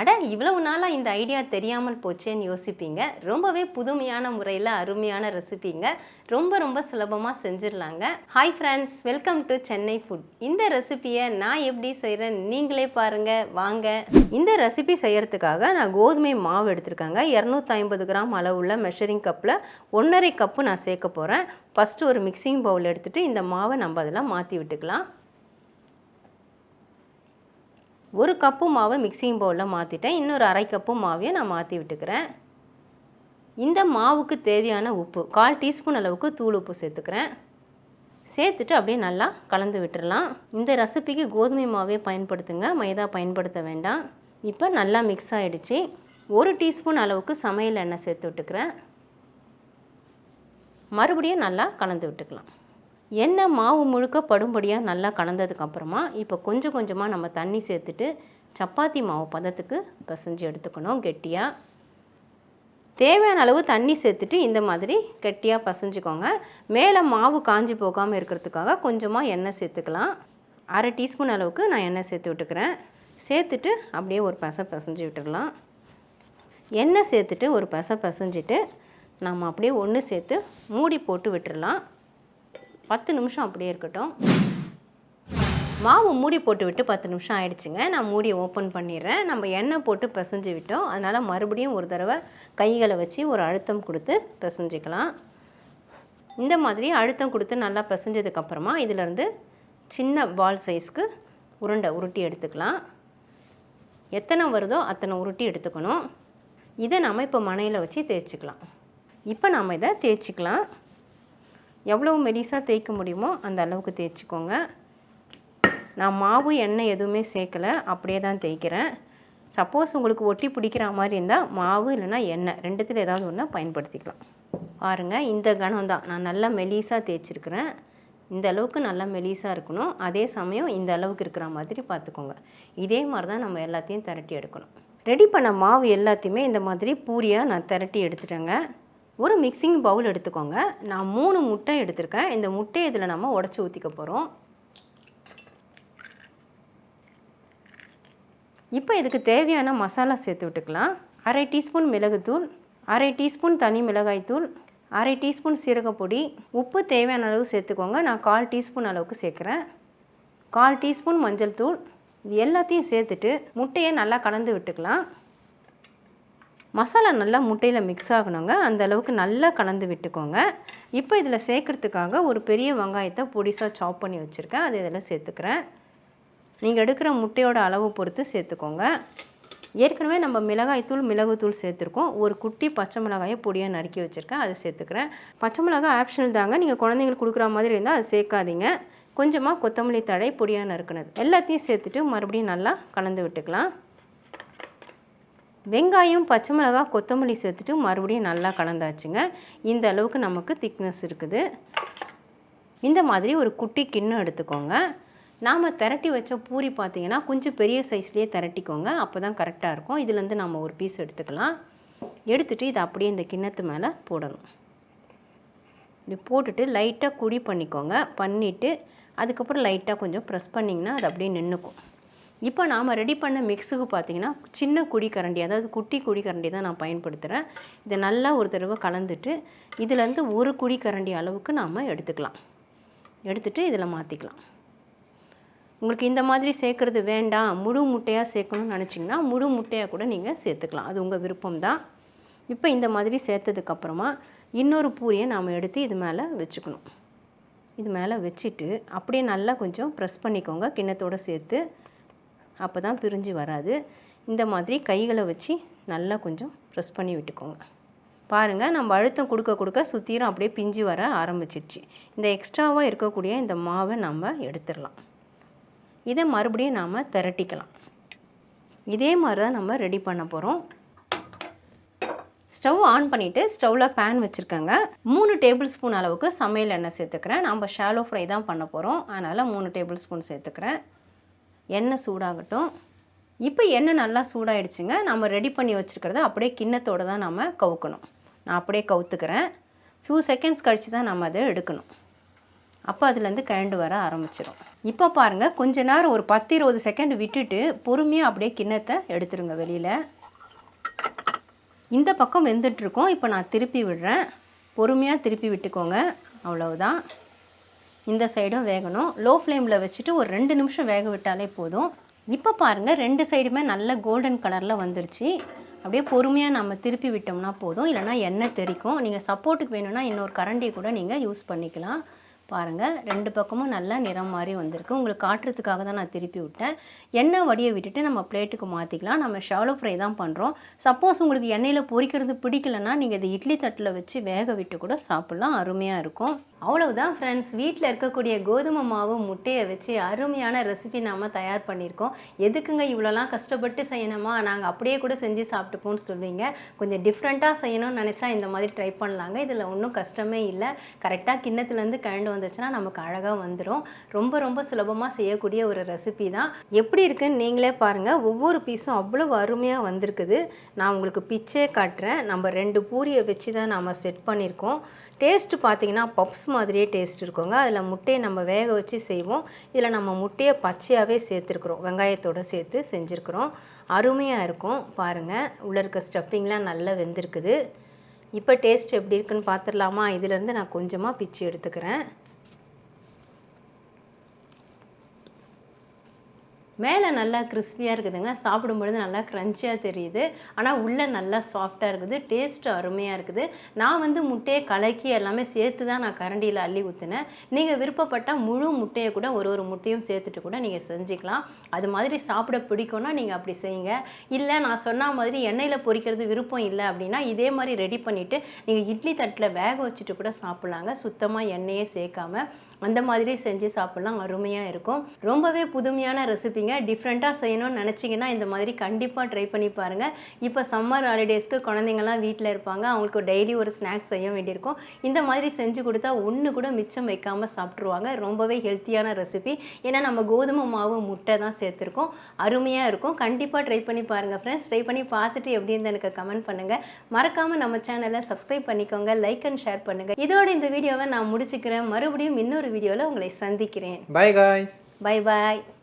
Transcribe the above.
அட இவ்வளவு நாளாக இந்த ஐடியா தெரியாமல் போச்சேன்னு யோசிப்பீங்க. ரொம்பவே புதுமையான முறையில் அருமையான ரெசிபிங்க. ரொம்ப ரொம்ப சுலபமாக செஞ்சிடலாங்க. Hi friends welcome to Chennai food இந்த ரெசிபியை நான் எப்படி செய்கிறேன் நீங்களே பாருங்கள் வாங்க. இந்த ரெசிபி செய்கிறதுக்காக நான் கோதுமை மாவு எடுத்திருக்கேங்க. இரநூத்தி ஐம்பது கிராம் அளவுள்ள மெஷரிங் கப்பில் ஒன்றரை கப்பு நான் சேர்க்க போகிறேன் ஃபஸ்ட்டு ஒரு மிக்சிங் பவுல் எடுத்துகிட்டு இந்த மாவை நம்ம அதில் மாற்றி விட்டுக்கலாம். ஒரு கப்பு மாவை மிக்சிங் பவுலில் மாற்றிட்டேன் இன்னொரு அரை கப்பு மாவையும் நான் மாற்றி விட்டுக்கிறேன். இந்த மாவுக்கு தேவையான உப்பு கால் டீஸ்பூன் அளவுக்கு தூள் உப்பு சேர்த்துக்கிறேன். சேர்த்துட்டு அப்படியே நல்லா கலந்து விட்டுடலாம் இந்த ரெசிபிக்கு கோதுமை மாவே பயன்படுத்துங்க. மைதா பயன்படுத்த வேண்டாம். இப்போ நல்லா மிக்ஸ் ஆகிடுச்சு ஒரு டீஸ்பூன் அளவுக்கு சமையல் எண்ணெய் சேர்த்து விட்டுக்கிறேன். மறுபடியும் நல்லா கலந்து விட்டுக்கலாம். எண்ணெய் மாவு முழுக்க படும்படியாக நல்லா கலந்ததுக்கப்புறமா இப்போ கொஞ்சம் கொஞ்சமாக நம்ம தண்ணி சேர்த்துட்டு சப்பாத்தி மாவு பதத்துக்கு பிசைஞ்சு எடுத்துக்கணும் கெட்டியாக தேவையான அளவு தண்ணி சேர்த்துட்டு இந்த மாதிரி கெட்டியாக பசைஞ்சுக்கோங்க. மேலே மாவு காஞ்சி போகாமல் இருக்கிறதுக்காக கொஞ்சமாக எண்ணெய் சேர்த்துக்கலாம். அரை டீஸ்பூன் அளவுக்கு நான் எண்ணெய் சேர்த்து விட்டுக்கிறேன். சேர்த்துட்டு அப்படியே ஒரு பசை பசைஞ்சு விட்டுடலாம் எண்ணெய் சேர்த்துட்டு ஒரு பசை பசைஞ்சிட்டு நம்ம அப்படியே ஒன்று சேர்த்து மூடி போட்டு விட்டுடலாம் பத்து நிமிஷம் அப்படியே இருக்கட்டும். மாவு மூடி போட்டு விட்டு பத்து நிமிஷம் ஆயிடுச்சுங்க. நான் மூடியை ஓப்பன் பண்ணிடுறேன். நம்ம எண்ணெய் போட்டு பிசைஞ்சு விட்டோம். அதனால் மறுபடியும் ஒரு தடவை கைகளை வச்சு ஒரு அழுத்தம் கொடுத்து பிசைஞ்சிக்கலாம். இந்த மாதிரி அழுத்தம் கொடுத்து நல்லா பிசைஞ்சதுக்கப்புறமா இதிலேருந்து சின்ன பால் சைஸ்க்கு உருண்டை உருட்டி எடுத்துக்கலாம். எத்தனை வருதோ அத்தனை உருட்டி எடுத்துக்கணும். இதை நம்ம இப்போ மனையில் வச்சு தேய்ச்சிக்கலாம். இப்போ நாம் இதை தேய்ச்சிக்கலாம். எவ்வளவு மெலிசாக தேய்க்க முடியுமோ அந்த அளவுக்கு தேய்ச்சிக்கோங்க. நான் மாவு எண்ணெய் எதுவுமே சேர்க்கலை. அப்படியே தான் தேய்க்கிறேன். சப்போஸ் உங்களுக்கு ஒட்டி பிடிக்கிற மாதிரி இருந்தால் மாவு இல்லைன்னா எண்ணெய் ரெண்டுத்தில் ஏதாவது ஒன்று பயன்படுத்திக்கலாம். பாருங்கள் இந்த கணம் தான். நான் நல்லா மெலிசாக தேய்ச்சிருக்கிறேன். இந்த அளவுக்கு நல்லா மெலிசாக இருக்கணும். அதே சமயம் இந்த அளவுக்கு இருக்கிற மாதிரி பார்த்துக்கோங்க. இதே மாதிரி தான் நம்ம எல்லாத்தையும் திரட்டி எடுக்கணும். ரெடி பண்ண மாவு எல்லாத்தையுமே இந்த மாதிரி பூரியாக நான் திரட்டி எடுத்துட்டேங்க. ஒரு மிக்சிங் பவுல் எடுத்துக்கோங்க. நான் மூணு முட்டை எடுத்திருக்கேன். இந்த முட்டையை இதில் நம்ம உடச்சி ஊற்றிக்க போகிறோம் இப்போ இதுக்கு தேவையான மசாலா சேர்த்து விட்டுக்கலாம். அரை டீஸ்பூன் மிளகுத்தூள் அரை டீஸ்பூன் தனி மிளகாய்த்தூள் அரை டீஸ்பூன் சீரகப்பொடி உப்பு தேவையான அளவு சேர்த்துக்கோங்க. நான் கால் டீஸ்பூன் அளவுக்கு சேர்க்குறேன். கால் டீஸ்பூன் மஞ்சள் தூள். இது எல்லாத்தையும் சேர்த்துட்டு முட்டையை நல்லா கலந்து விட்டுக்கலாம். மசாலா நல்லா முட்டையில் மிக்ஸ் ஆகணுங்க. அந்த அளவுக்கு நல்லா கலந்து விட்டுக்கோங்க. இப்போ இதில் சேர்க்குறதுக்காக ஒரு பெரிய வெங்காயத்தை பொடிசாக சாப் பண்ணி வச்சுருக்கேன். அதை இதில் சேர்த்துக்கிறேன். நீங்கள் எடுக்கிற முட்டையோட அளவு பொறுத்து சேர்த்துக்கோங்க. ஏற்கனவே நம்ம மிளகாய்த்தூள் மிளகுத்தூள் சேர்த்துருக்கோம். ஒரு குட்டி பச்சை மிளகாயை பொடியாக நறுக்கி வச்சுருக்கேன். அதை சேர்த்துக்கிறேன். பச்சை மிளகாய் ஆப்ஷனல் தாங்க. நீங்கள் குழந்தைங்களுக்கு கொடுக்குற மாதிரி இருந்தால் அதை சேர்க்காதீங்க. கொஞ்சமாக கொத்தமல்லி தழை பொடியாக நறுக்கினது. எல்லாத்தையும் சேர்த்துட்டு மறுபடியும் நல்லா கலந்து விட்டுக்கலாம். வெங்காயம் பச்சை மிளகாய் கொத்தமல்லி சேர்த்துட்டு மறுபடியும் நல்லா கலந்தாச்சுங்க. இந்த அளவுக்கு நமக்கு திக்னஸ் இருக்குது. இந்த மாதிரி ஒரு குட்டி கிண்ணம் எடுத்துக்கோங்க. நாம் திரட்டி வச்ச பூரி பார்த்திங்கன்னா கொஞ்சம் பெரிய சைஸ்லேயே திரட்டிக்கோங்க. அப்போ தான் கரெக்டாக இருக்கும். இதுலேருந்து நம்ம ஒரு பீஸ் எடுத்துக்கலாம். எடுத்துகிட்டு இதை அப்படியே இந்த கிண்ணத்து மேலே போடணும். இப்படி போட்டுட்டு லைட்டாக குடி பண்ணிக்கோங்க. பண்ணிவிட்டு அதுக்கப்புறம் லைட்டாக கொஞ்சம் ப்ரெஸ் பண்ணிங்கன்னா அது அப்படியே நின்றுக்கும் இப்போ நாம் ரெடி பண்ண மிக்ஸுக்கு பார்த்தீங்கன்னா சின்ன குடி கரண்டி அதாவது குட்டி குடி கரண்டி தான் நான் பயன்படுத்துகிறேன் இதை நல்லா ஒரு தடவை கலந்துட்டு இதுலேருந்து ஒரு குடி கரண்டி அளவுக்கு நாம் எடுத்துக்கலாம். எடுத்துகிட்டு இதில் மாற்றிக்கலாம் உங்களுக்கு இந்த மாதிரி சேர்க்குறது வேண்டாம். முழு முட்டையாக சேர்க்கணும்னு நினச்சிங்கன்னா முழு முட்டையாக கூட நீங்கள் சேர்த்துக்கலாம். அது உங்கள் விருப்பம் தான். இப்போ இந்த மாதிரி சேர்த்ததுக்கப்புறமா இன்னொரு பூரியை நாம் எடுத்து இது மேலே வச்சுக்கணும். இது மேலே வச்சுட்டு அப்படியே நல்லா கொஞ்சம் ப்ரெஸ் பண்ணிக்கோங்க. கிண்ணத்தோடு சேர்த்து. அப்போ தான் பிரிஞ்சு வராது. இந்த மாதிரி கைகளை வச்சு நல்லா கொஞ்சம் ப்ரெஸ் பண்ணி விட்டுக்கோங்க. பாருங்கள் நம்ம அழுத்தம் கொடுக்க கொடுக்க சுற்றிலும் அப்படியே பிஞ்சு வர ஆரம்பிச்சிடுச்சு இந்த எக்ஸ்ட்ராவாக இருக்கக்கூடிய இந்த மாவை நம்ம எடுத்துடலாம். இதை மறுபடியும் நாம் திரட்டிக்கலாம். இதே மாதிரி தான் நம்ம ரெடி பண்ண போகிறோம் ஸ்டவ் ஆன் பண்ணிவிட்டு ஸ்டவ்வில் பேன் வச்சுருக்கேங்க. மூணு டேபிள் ஸ்பூன் அளவுக்கு சமையல் எண்ணெய் சேர்த்துக்கிறேன். நம்ம ஷாலோ ஃப்ரை தான் பண்ண போகிறோம் அதனால் மூணு டேபிள் ஸ்பூன் சேர்த்துக்கிறேன். எண்ணெய் சூடாகட்டும். இப்போ எண்ணெய் நல்லா சூடாயிடுச்சுங்க. நம்ம ரெடி பண்ணி வச்சுருக்கிறத அப்படியே கிண்ணத்தோடு தான் நம்ம கவுக்கணும். நான் அப்படியே கவுத்துக்கிறேன். ஃபியூ செகண்ட்ஸ் கழித்து தான் நம்ம அதை எடுக்கணும். அப்போ அதுலேருந்து கிழண்டு வர ஆரம்பிச்சிடும் இப்போ பாருங்கள் கொஞ்ச நேரம் ஒரு பத்து இருபது செகண்ட் விட்டுட்டு பொறுமையாக அப்படியே கிண்ணத்தை எடுத்துருங்க வெளியில். இந்த பக்கம் வெந்துட்டுருக்கோம். இப்போ நான் திருப்பி விடுறேன். பொறுமையாக திருப்பி விட்டுக்கோங்க. அவ்வளவுதான். இந்த சைடும் வேகணும். லோ ஃப்ளேமில் வச்சுட்டு ஒரு ரெண்டு நிமிஷம் வேக விட்டாலே போதும். இப்போ பாருங்கள் ரெண்டு சைடுமே நல்ல கோல்டன் கலரில் வந்துருச்சு. அப்படியே பொறுமையாக நம்ம திருப்பி விட்டோம்னா போதும். இல்லைனா எண்ணெய் தெறிக்கும் நீங்கள் சப்போர்ட்டுக்கு வேணும்னா இன்னொரு கரண்டியை கூட நீங்கள் யூஸ் பண்ணிக்கலாம். பாருங்கள் ரெண்டு பக்கமும் நல்லா நிறம் மாதிரி வந்திருக்கு. உங்களுக்கு காட்டுறதுக்காக தான் நான் திருப்பி விட்டேன். எண்ணெய் வடியை விட்டுட்டு நம்ம பிளேட்டுக்கு மாற்றிக்கலாம் நம்ம ஷாலோ ஃப்ரை தான் பண்ணுறோம் சப்போஸ் உங்களுக்கு எண்ணெயில் பொரிக்கிறது பிடிக்கலன்னா நீங்கள் இது இட்லி தட்டில் வச்சு வேக விட்டு கூட சாப்பிட்லாம். அருமையாக இருக்கும். அவ்வளவுதான் ஃப்ரெண்ட்ஸ் வீட்டில் இருக்கக்கூடிய கோதுமை மாவு முட்டையை வச்சு அருமையான ரெசிபி நாம் தயார் பண்ணியிருக்கோம். எதுக்குங்க இவ்வளோலாம் கஷ்டப்பட்டு செய்யணுமா? நாங்கள் அப்படியே கூட செஞ்சு சாப்பிட்டுப்போம்னு சொல்லுவீங்க கொஞ்சம் டிஃப்ரெண்ட்டாக செய்யணும்னு நினச்சா இந்த மாதிரி ட்ரை பண்ணலாங்க. இதில் ஒன்றும் கஷ்டமே இல்லை. கரெக்டாக கிண்ணத்துலேருந்து கழண்டு வந்துச்சுன்னா நமக்கு அழகாக வந்துடும் ரொம்ப ரொம்ப சுலபமாக செய்யக்கூடிய ஒரு ரெசிபி தான். எப்படி இருக்குன்னு நீங்களே பாருங்கள் ஒவ்வொரு பீஸும் அவ்வளோ அருமையாக வந்திருக்குது. நான் உங்களுக்கு பிச்சே காட்டுறேன். நம்ம ரெண்டு பூரியை வச்சு தான் நாம் செட் பண்ணியிருக்கோம். டேஸ்ட்டு பார்த்தீங்கன்னா பப்ஸ் மாதிரியே டேஸ்ட் இருக்குங்க. அதில் முட்டையை நம்ம வேக வச்சு செய்வோம். இதில் நம்ம முட்டையை பச்சையாகவே சேர்த்துருக்குறோம். வெங்காயத்தோடு சேர்த்து செஞ்சுருக்குறோம். அருமையாக இருக்கும். பாருங்கள் உள்ளே இருக்க ஸ்டஃப்பிங்லாம் நல்லா வெந்திருக்குது. இப்போ டேஸ்ட் எப்படி இருக்குன்னு பார்த்துடலாமா இதிலேருந்து நான் கொஞ்சமாக பிச்சு எடுத்துக்கிறேன். மேலே நல்லா கிறிஸ்பியாக இருக்குதுங்க. சாப்பிடும்பொழுது நல்லா க்ரன்ச்சியாக தெரியுது. ஆனால் உள்ளே நல்லா சாஃப்டாக இருக்குது. டேஸ்ட்டு அருமையாக இருக்குது. நான் வந்து முட்டையை கலக்கி எல்லாமே சேர்த்து தான் நான் கரண்டியில் அள்ளி ஊற்றினேன் நீங்கள் விருப்பப்பட்டால் முழு முட்டையை கூட ஒரு ஒரு முட்டையும் சேர்த்துட்டு கூட நீங்கள் செஞ்சுக்கலாம். அது மாதிரி சாப்பிட பிடிக்கும்னா நீங்கள் அப்படி செய்யுங்க. இல்லை நான் சொன்ன மாதிரி எண்ணெயில் பொரிக்கிறது விருப்பம் இல்லை அப்படின்னா இதே மாதிரி ரெடி பண்ணிவிட்டு நீங்கள் இட்லி தட்டில் வேக வச்சுட்டு கூட சாப்பிட்லாங்க. சுத்தமாக எண்ணெயே சேர்க்காம அந்த மாதிரி செஞ்சு சாப்பிட்லாம். அருமையாக இருக்கும். ரொம்பவே புதுமையான ரெசிபிங்க டிஃப்ரெண்ட்டாக செய்யணும்னு நினச்சிங்கன்னா இந்த மாதிரி கண்டிப்பாக ட்ரை பண்ணி பாருங்கள் இப்போ சம்மர் ஹாலிடேஸ்க்கு குழந்தைங்கலாம் வீட்டில் இருப்பாங்க. அவங்களுக்கு டெய்லி ஒரு ஸ்நாக்ஸ் செய்ய வேண்டியிருக்கும். இந்த மாதிரி செஞ்சு கொடுத்தா ஒன்று கூட மிச்சம் வைக்காமல் சாப்பிட்ருவாங்க ரொம்பவே ஹெல்த்தியான ரெசிபி ஏன்னா நம்ம கோதுமை மாவு முட்டை தான் சேர்த்துருக்கோம். அருமையாக இருக்கும். கண்டிப்பாக ட்ரை பண்ணி பாருங்கள் ஃப்ரெண்ட்ஸ் ட்ரை பண்ணி பார்த்துட்டு எப்படி இருந்து எனக்கு கமெண்ட் பண்ணுங்கள் மறக்காமல் நம்ம சேனலை சப்ஸ்கிரைப் பண்ணிக்கோங்க. லைக் அண்ட் ஷேர் பண்ணுங்கள் இதோட இந்த வீடியோவை நான் முடிச்சுக்கிறேன். மறுபடியும் இன்னொரு வீடியோவில் உங்களை சந்திக்கிறேன். Guys. Bye bye